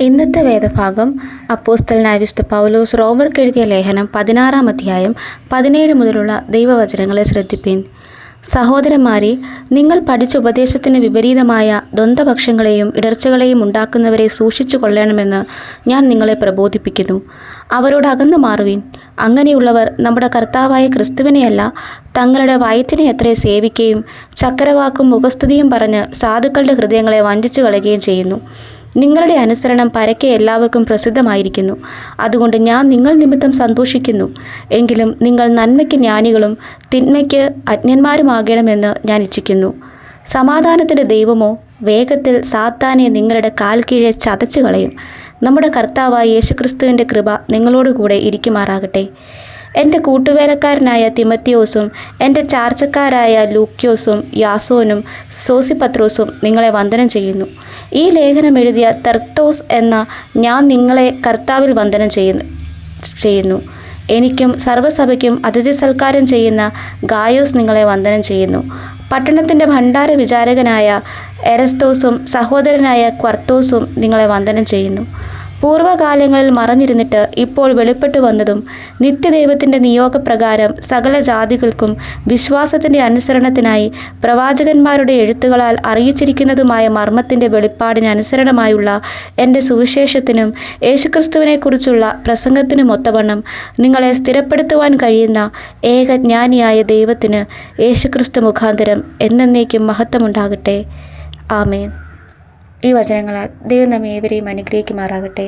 ഇന്നത്തെ വേദഭാഗം അപ്പോസ്തലനായ വിശുദ്ധ പൗലോസ് റോമർക്ക് എഴുതിയ ലേഖനം പതിനാറാം അധ്യായം പതിനേഴ് മുതലുള്ള ദൈവവചനങ്ങളെ ശ്രദ്ധിപ്പിൻ. സഹോദരന്മാരെ നിങ്ങൾ പഠിച്ച ഉപദേശത്തിന് വിപരീതമായ ദ്വന്ദ്പക്ഷങ്ങളെയും ഇടർച്ചകളെയും ഉണ്ടാക്കുന്നവരെ സൂക്ഷിച്ചു കൊള്ളണമെന്ന് ഞാൻ നിങ്ങളെ പ്രബോധിപ്പിക്കുന്നു. അവരോട് അകന്നു മാറുവിൻ. അങ്ങനെയുള്ളവർ നമ്മുടെ കർത്താവായ ക്രിസ്തുവിനെയല്ല തങ്ങളുടെ വയറ്റിനെ എത്ര സേവിക്കുകയും ചക്കരവാക്കും മുഖസ്തുതിയും പറഞ്ഞ് സാധുക്കളുടെ ഹൃദയങ്ങളെ വഞ്ചിച്ചു കളയുകയും ചെയ്യുന്നു. നിങ്ങളുടെ അനുസരണം പരക്കെ എല്ലാവർക്കും പ്രസിദ്ധമായിരിക്കുന്നു. അതുകൊണ്ട് ഞാൻ നിങ്ങൾ നിമിത്തം സന്തോഷിക്കുന്നു. എങ്കിലും നിങ്ങൾ നന്മയ്ക്ക് ജ്ഞാനികളും തിന്മയ്ക്ക് അജ്ഞന്മാരുമാകണമെന്ന് ഞാൻ ഇച്ഛിക്കുന്നു. സമാധാനത്തിന്റെ ദൈവമോ വേഗത്തിൽ സാത്താനെ നിങ്ങളുടെ കാൽ കീഴെ ചതച്ചു കളയും നമ്മുടെ കർത്താവായ യേശുക്രിസ്തുവിന്റെ കൃപ നിങ്ങളോടുകൂടെ ഇരിക്കുമാറാകട്ടെ. എന്റെ കൂട്ടുവേലക്കാരനായ തിമത്തിയോസും എന്റെ ചാർച്ചക്കാരായ ലൂക്യോസും യാസോനും സോസിപത്രോസും നിങ്ങളെ വന്ദനം ചെയ്യുന്നു. ഈ ലേഖനം എഴുതിയ തെർത്തോസ് എന്ന ഞാൻ നിങ്ങളെ കർത്താവിൽ വന്ദനം ചെയ്യുന്നു ചെയ്യുന്നു. എനിക്കും സർവസഭയ്ക്കും അതിഥി സൽക്കാരം ചെയ്യുന്ന ഗായോസ് നിങ്ങളെ വന്ദനം ചെയ്യുന്നു. പട്ടണത്തിന്റെ ഭണ്ഡാര വിചാരകനായ എരസ്തോസും സഹോദരനായ ക്വർത്തോസും നിങ്ങളെ വന്ദനം ചെയ്യുന്നു. പൂർവകാലങ്ങളിൽ മറഞ്ഞിരുന്നിട്ട് ഇപ്പോൾ വെളിപ്പെട്ടു വന്നതും നിത്യദൈവത്തിന്റെ നിയോഗപ്രകാരം സകല ജാതികൾക്കും വിശ്വാസത്തിന്റെ അനുസരണത്തിനായി പ്രവാചകന്മാരുടെ എഴുത്തുകളാൽ അറിയിച്ചിരിക്കുന്നതുമായ മർമ്മത്തിന്റെ വെളിപ്പാടിന് അനുസരണമായുള്ള എന്റെ സുവിശേഷത്തിനും യേശുക്രിസ്തുവിനെക്കുറിച്ചുള്ള പ്രസംഗത്തിനും ഒത്തവണ്ണം നിങ്ങളെ സ്ഥിരപ്പെടുത്തുവാൻ കഴിയുന്ന ഏകജ്ഞാനിയായ ദൈവത്തിന് യേശുക്രിസ്തു മുഖാന്തരം എന്നേക്കും മഹത്വമുണ്ടാകട്ടെ. ആമേൻ. ഈ വചനങ്ങളാൽ ദൈവം നമ്മെ ഏവരെയും അനുഗ്രഹിക്കുമാറാകട്ടെ.